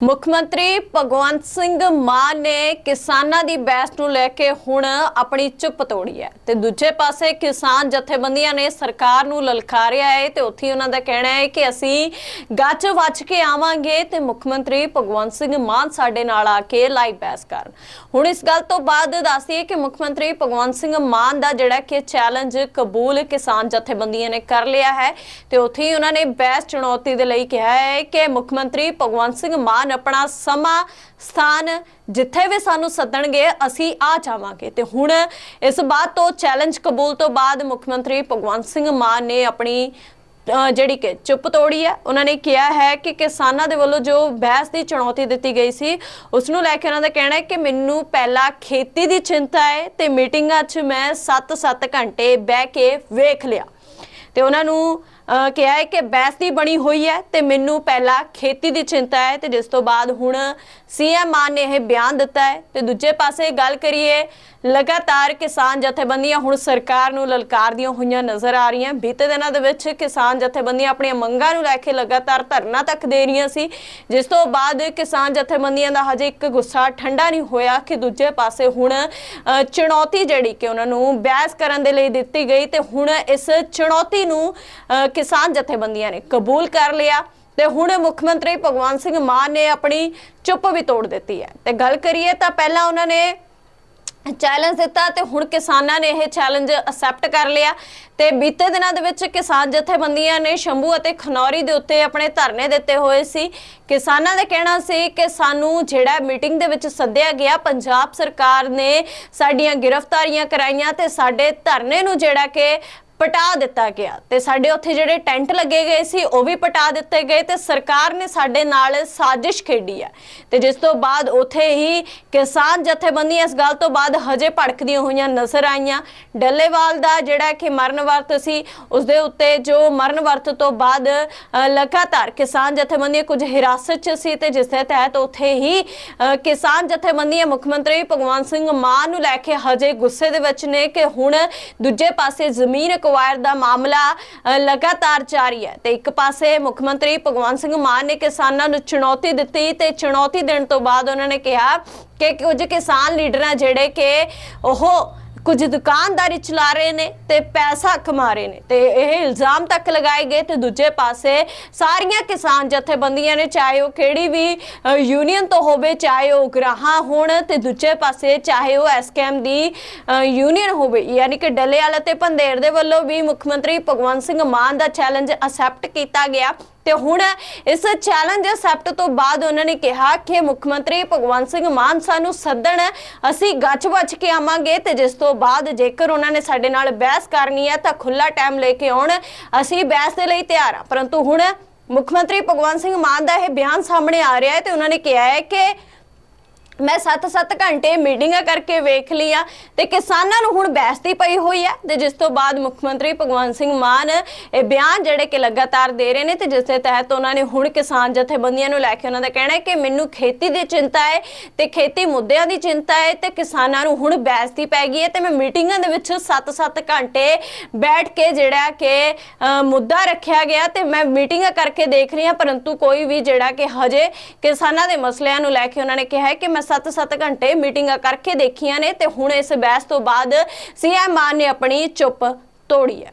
ਮੁੱਖ ਮੰਤਰੀ ਭਗਵੰਤ ਸਿੰਘ ਮਾਨ ਨੇ ਕਿਸਾਨਾਂ ਦੀ ਬਹਿਸ ਨੂੰ ਲੈ ਕੇ ਹੁਣ ਆਪਣੀ ਚੁੱਪ ਤੋੜੀ ਹੈ ਤੇ ਦੂਜੇ ਪਾਸੇ ਕਿਸਾਨ ਜਥੇਬੰਦੀਆਂ ਨੇ ਸਰਕਾਰ ਨੂੰ ਲਲਕਾਰਿਆ ਹੈ ਤੇ ਉੱਥੇ ਉਹਨਾਂ ਦਾ ਕਹਿਣਾ ਹੈ ਕਿ ਅਸੀਂ ਗੱਜ ਵੱਜ ਕੇ ਆਵਾਂਗੇ ਤੇ ਮੁੱਖ ਮੰਤਰੀ ਭਗਵੰਤ ਸਿੰਘ ਮਾਨ ਸਾਡੇ ਨਾਲ ਆ ਕੇ ਲਾਈਵ ਬਹਿਸ ਕਰਨ। ਹੁਣ ਇਸ ਗੱਲ ਤੋਂ ਬਾਅਦ ਦੱਸਦੀਏ ਕਿ ਮੁੱਖ ਮੰਤਰੀ ਭਗਵੰਤ ਸਿੰਘ ਮਾਨ ਦਾ ਜਿਹੜਾ ਕਿ ਚੈਲੰਜ ਕਬੂਲ ਕਿਸਾਨ ਜਥੇਬੰਦੀਆਂ ਨੇ ਕਰ ਲਿਆ ਹੈ ਤੇ ਉੱਥੇ ਹੀ ਉਹਨਾਂ ਨੇ ਬਹਿਸ ਚੁਣੌਤੀ ਦੇ ਲਈ ਕਿਹਾ ਹੈ ਕਿ ਮੁੱਖ ਮੰਤਰੀ ਭਗਵੰਤ ਸਿੰਘ ਮਾਨ ਆਪਣਾ ਸਮਾਂ, ਸਥਾਨ ਜਿੱਥੇ ਵੀ ਸਾਨੂੰ ਸੱਦਣਗੇ, ਅਸੀਂ ਆ ਜਾਵਾਂਗੇ। ਤੇ ਹੁਣ ਇਸ ਬਾਤ ਤੋਂ ਚੈਲੰਜ ਕਬੂਲ ਤੋਂ ਬਾਅਦ ਮੁੱਖ ਮੰਤਰੀ ਭਗਵੰਤ ਸਿੰਘ ਮਾਨ ਨੇ ਆਪਣੀ ਜਿਹੜੀ ਕਿ ਚੁੱਪ ਤੋੜੀ ਹੈ, ਉਹਨਾਂ ਨੇ ਕਿਹਾ ਹੈ ਕਿ ਕਿਸਾਨਾਂ ਦੇ ਵੱਲੋਂ ਜੋ ਬਹਿਸ ਦੀ ਚੁਣੌਤੀ ਦਿੱਤੀ ਗਈ ਸੀ, ਉਸ ਨੂੰ ਲੈ ਕੇ ਉਹਨਾਂ ਦਾ ਕਹਿਣਾ ਹੈ ਕਿ ਮੈਨੂੰ ਪਹਿਲਾਂ ਖੇਤੀ ਦੀ ਚਿੰਤਾ ਹੈ ਤੇ ਮੀਟਿੰਗਾਂ 'ਚ ਮੈਂ 7-7 ਘੰਟੇ ਬਹਿ ਕੇ ਵੇਖ ਲਿਆ। ਤੇ ਉਹਨਾਂ ਨੂੰ ਕਿਹਾ ਹੈ ਕਿ ਬਹਿਸ ਦੀ ਬਣੀ ਹੋਈ ਹੈ ਤੇ ਮੈਨੂੰ ਪਹਿਲਾਂ ਖੇਤੀ ਦੀ ਚਿੰਤਾ ਹੈ ਤੇ ਜਿਸ ਤੋਂ ਬਾਅਦ ਹੁਣ ਸੀਐਮ ਮਾਨ ਨੇ ਇਹ ਬਿਆਨ ਦਿੱਤਾ ਹੈ। ਤੇ ਦੂਜੇ ਪਾਸੇ ਗੱਲ ਕਰੀਏ, ਲਗਾਤਾਰ ਕਿਸਾਨ ਜਥੇਬੰਦੀਆਂ ਹੁਣ ਸਰਕਾਰ ਨੂੰ ਲਲਕਾਰਦੀਆਂ ਹੋਈਆਂ ਨਜ਼ਰ ਆ ਰਹੀਆਂ। ਬੀਤੇ ਦਿਨਾਂ ਦੇ ਵਿੱਚ ਕਿਸਾਨ ਜਥੇਬੰਦੀਆਂ ਆਪਣੀਆਂ ਮੰਗਾਂ ਨੂੰ ਲੈ ਕੇ ਲਗਾਤਾਰ ਧਰਨਾ ਤੱਕ ਦੇ ਰਹੀਆਂ ਸੀ। ਜਿਸ ਤੋਂ ਬਾਅਦ ਕਿਸਾਨ ਜਥੇਬੰਦੀਆਂ ਦਾ ਹਜੇ ਇੱਕ ਗੁੱਸਾ ਠੰਡਾ ਨਹੀਂ ਹੋਇਆ ਕਿ ਦੂਜੇ ਪਾਸੇ ਹੁਣ ਚੁਣੌਤੀ ਜਿਹੜੀ ਕਿ ਉਹਨਾਂ ਨੂੰ ਬਹਿਸ ਕਰਨ ਦੇ ਲਈ ਦਿੱਤੀ ਗਈ ਤੇ ਹੁਣ ਇਸ ਚੁਣੌਤੀ ਨੂੰ ਕਿਸਾਨ ਜਥੇਬੰਦੀਆਂ ਨੇ ਕਬੂਲ ਕਰ ਲਿਆ ਤੇ ਹੁਣ ਮੁੱਖ ਮੰਤਰੀ ਭਗਵੰਤ ਸਿੰਘ ਮਾਨ ਨੇ ਆਪਣੀ ਚੁੱਪ ਵੀ ਤੋੜ ਦਿੱਤੀ ਹੈ। ਤੇ ਗੱਲ ਕਰੀਏ ਤਾਂ ਪਹਿਲਾਂ ਉਹਨਾਂ ਨੇ ਚੈਲੰਜ ਦਿੱਤਾ ਤੇ ਹੁਣ ਕਿਸਾਨਾਂ ਨੇ ਇਹ ਚੈਲੰਜ ਅਸੈਪਟ ਕਰ ਲਿਆ ਤੇ ਬੀਤੇ ਦਿਨਾਂ ਦੇ ਵਿੱਚ ਕਿਸਾਨ ਜਥੇਬੰਦੀਆਂ ਨੇ ਸ਼ੰਭੂ ਅਤੇ ਖਨੌਰੀ ਦੇ ਉੱਤੇ ਆਪਣੇ ਧਰਨੇ ਦਿੱਤੇ ਹੋਏ ਸੀ। ਕਿਸਾਨਾਂ ਦਾ ਕਹਿਣਾ ਸੀ ਕਿ ਸਾਨੂੰ ਜਿਹੜਾ ਮੀਟਿੰਗ ਦੇ ਵਿੱਚ ਸੱਦਿਆ ਗਿਆ, ਪੰਜਾਬ ਸਰਕਾਰ ਨੇ ਸਾਡੀਆਂ ਗ੍ਰਿਫਤਾਰੀਆਂ ਕਰਾਈਆਂ ਤੇ ਸਾਡੇ ਧਰਨੇ ਨੂੰ ਜਿਹੜਾ ਕਿ ਪਟਾ ਦਿੱਤਾ ਗਿਆ ਤੇ ਸਾਡੇ ਉੱਥੇ ਜਿਹੜੇ ਟੈਂਟ ਲੱਗੇ ਗਏ ਸੀ, ਉਹ ਵੀ ਪਟਾ ਦਿੱਤੇ ਗਏ ਤੇ ਸਰਕਾਰ ਨੇ ਸਾਡੇ ਨਾਲ ਸਾਜ਼ਿਸ਼ ਖੇਡੀ ਹੈ। ਤੇ ਜਿਸ ਤੋਂ ਬਾਅਦ ਉੱਥੇ ਹੀ ਕਿਸਾਨ ਜਥੇਬੰਦੀਆਂ ਇਸ ਗੱਲ ਤੋਂ ਬਾਅਦ ਹਜੇ ਭੜਕਦੀਆਂ ਹੋਈਆਂ ਨਜ਼ਰ ਆਈਆਂ। ਡੱਲੇਵਾਲ ਦਾ ਜਿਹੜਾ ਕਿ ਮਰਨ ਵਰਤ ਸੀ ਉਸ ਦੇ ਉੱਤੇ ਜੋ ਮਰਨ ਵਰਤ ਤੋਂ ਬਾਅਦ ਲਗਾਤਾਰ ਕਿਸਾਨ ਜਥੇਬੰਦੀਆਂ ਕੁਝ ਹਿਰਾਸਤ 'ਚ ਸੀ ਤੇ ਜਿਸ ਦੇ ਤਹਿਤ ਉੱਥੇ ਹੀ ਕਿਸਾਨ ਜਥੇਬੰਦੀਆਂ ਮੁੱਖ ਮੰਤਰੀ ਭਗਵੰਤ ਸਿੰਘ ਮਾਨ ਨੂੰ ਲੈ ਕੇ ਹਜੇ ਗੁੱਸੇ ਦੇ ਵਿੱਚ ਨੇ ਕਿ ਹੁਣ ਦੂਜੇ ਪਾਸੇ ਜ਼ਮੀਨ ਅਕਵਾਇਰ ਦਾ ਮਾਮਲਾ ਲਗਾਤਾਰ ਜਾਰੀ ਹੈ। ਤੇ ਇੱਕ ਪਾਸੇ ਮੁੱਖ ਮੰਤਰੀ ਭਗਵੰਤ ਸਿੰਘ ਮਾਨ ਨੇ ਕਿਸਾਨਾਂ ਨੂੰ ਚੁਣੌਤੀ ਦਿੱਤੀ ਤੇ ਚੁਣੌਤੀ ਦੇਣ ਤੋਂ ਬਾਅਦ ਉਹਨਾਂ ਨੇ ਕਿਹਾ ਕਿ ਕੁਝ ਕਿਸਾਨ ਲੀਡਰਾਂ ਜਿਹੜੇ ਕਿ ਉਹ ਕੁਝ ਦੁਕਾਨਦਾਰੀ ਚਲਾ ਰਹੇ ਨੇ ਤੇ ਪੈਸਾ ਕਮਾ ਰਹੇ ਨੇ ਤੇ ਇਹ ਇਲਜ਼ਾਮ ਤੱਕ ਲਗਾਏ ਗਏ ਤੇ ਦੂਜੇ ਪਾਸੇ ਸਾਰੀਆਂ ਕਿਸਾਨ ਜਥੇਬੰਦੀਆਂ ਨੇ ਚਾਹੇ ਉਹ ਕਿਹੜੀ ਵੀ ਯੂਨੀਅਨ ਤੋਂ ਹੋਵੇ, ਚਾਹੇ ਉਹ ਗ੍ਰਾਹਾਂ ਹੋਣ ਤੇ ਦੂਜੇ ਪਾਸੇ ਚਾਹੇ ਉਹ ਐਸਕੇਐਮ ਦੀ ਯੂਨੀਅਨ ਹੋਵੇ। ਯਾਨੀ ਕਿ ਡੱਲੇਵਾਲ ਅਤੇ ਭੰਦੇਰ ਦੇ ਵੱਲੋਂ ਵੀ ਮੁੱਖ ਮੰਤਰੀ ਭਗਵੰਤ ਸਿੰਘ ਮਾਨ ਦਾ ਚੈਲੰਜ ਅਸੈਪਟ ਕੀਤਾ ਗਿਆ। ਤੇ ਹੁਣ ਇਸ ਚੈਲੰਜ ਅਸੈਪਟ ਤੋਂ ਬਾਅਦ ਉਹਨਾਂ ਨੇ ਕਿਹਾ ਕਿ ਮੁੱਖ ਮੰਤਰੀ ਭਗਵੰਤ ਸਿੰਘ ਮਾਨ ਸਾਨੂੰ ਸੱਦਣ, ਅਸੀਂ ਗੱਚ ਵੱਜ ਕੇ ਆਵਾਂਗੇ ਤੇ ਜਿਸ ਤੋਂ ਬਾਅਦ ਜੇਕਰ ਉਹਨਾਂ ਨੇ ਸਾਡੇ ਨਾਲ ਬਹਿਸ ਕਰਨੀ ਹੈ ਤਾਂ ਖੁੱਲਾ ਟਾਈਮ ਲੈ ਕੇ ਆਉਣ, ਅਸੀਂ ਬਹਿਸ ਦੇ ਲਈ ਤਿਆਰ ਆ ਪਰੰਤੂ ਹੁਣ ਮੁੱਖ ਮੰਤਰੀ ਭਗਵੰਤ ਸਿੰਘ ਮਾਨ ਦਾ ਇਹ ਬਿਆਨ ਸਾਹਮਣੇ ਆ ਰਿਹਾ ਹੈ ਤੇ ਉਹਨਾਂ ਨੇ ਕਿਹਾ ਹੈ ਕਿ ਮੈਂ 7-7 ਘੰਟੇ ਮੀਟਿੰਗਾਂ ਕਰਕੇ ਵੇਖ ਲਈਆਂ ਤੇ ਕਿਸਾਨਾਂ ਨੂੰ ਹੁਣ ਬਹਿਸਤੀ ਪਈ ਹੋਈ ਹੈ ਤੇ ਜਿਸ ਤੋਂ ਬਾਅਦ ਮੁੱਖ ਮੰਤਰੀ ਭਗਵੰਤ ਸਿੰਘ ਮਾਨ ਇਹ ਬਿਆਨ ਜਿਹੜੇ ਕਿ ਲਗਾਤਾਰ ਦੇ ਰਹੇ ਨੇ ਤੇ ਜਿਸ ਦੇ ਤਹਿਤ ਉਹਨਾਂ ਨੇ ਹੁਣ ਕਿਸਾਨ ਜਥੇਬੰਦੀਆਂ ਨੂੰ ਲੈ ਕੇ ਉਹਨਾਂ ਦਾ ਕਹਿਣਾ ਹੈ ਕਿ ਮੈਨੂੰ ਖੇਤੀ ਦੀ ਚਿੰਤਾ ਹੈ ਤੇ ਖੇਤੀ ਮੁੱਦਿਆਂ ਦੀ ਚਿੰਤਾ ਹੈ ਤੇ ਕਿਸਾਨਾਂ ਨੂੰ ਹੁਣ ਬਹਿਸਤੀ ਪੈ ਗਈ ਹੈ ਤੇ ਮੈਂ ਮੀਟਿੰਗਾਂ ਦੇ ਵਿੱਚ 7-7 ਘੰਟੇ ਬੈਠ ਕੇ ਜਿਹੜਾ ਕਿ ਮੁੱਦਾ ਰੱਖਿਆ ਗਿਆ ਤੇ ਮੈਂ ਮੀਟਿੰਗਾਂ ਕਰਕੇ ਦੇਖ ਰਹੀ ਹਾਂ, ਪਰੰਤੂ ਕੋਈ ਵੀ ਜਿਹੜਾ ਕਿ ਹਜੇ ਕਿਸਾਨਾਂ ਦੇ ਮਸਲਿਆਂ ਨੂੰ ਲੈ ਕੇ ਉਹਨਾਂ ਨੇ ਕਿਹਾ ਹੈ ਕਿ ਮੈਂ 7-7 ਘੰਟੇ ਮੀਟਿੰਗਾਂ ਕਰਕੇ ਦੇਖੀਆਂ ਨੇ ਤੇ ਹੁਣ ਇਸ ਬਹਿਸ ਤੋਂ ਬਾਅਦ ਸੀਐਮ ਮਾਨ ਨੇ ਆਪਣੀ ਚੁੱਪ ਤੋੜੀ ਹੈ।